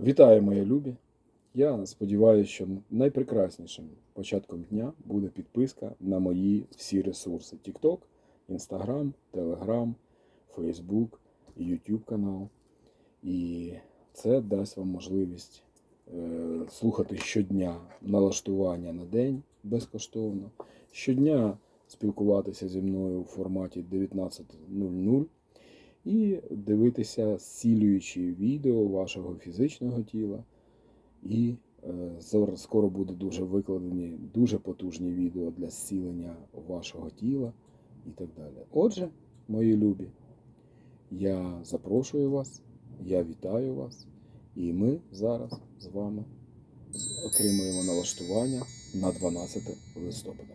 Вітаю, мої любі! Я сподіваюся, що найпрекраснішим початком дня буде підписка на мої всі ресурси: TikTok, Instagram, Telegram, Facebook, YouTube канал. І це дасть вам можливість е, слухати щодня налаштування на день безкоштовно, щодня спілкуватися зі мною у форматі 19.00 і дивитися зцілюючі відео вашого фізичного тіла. І е, скоро буде дуже викладені дуже потужні відео для зцілення вашого тіла і так далі. Отже, мої любі, я запрошую вас, я вітаю вас, і ми зараз з вами отримуємо налаштування на 12 листопада.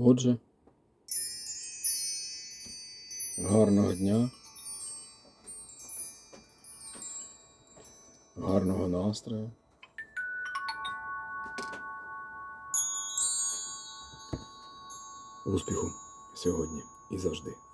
Отже, гарного дня, гарного настрою. Успіху сьогодні і завжди.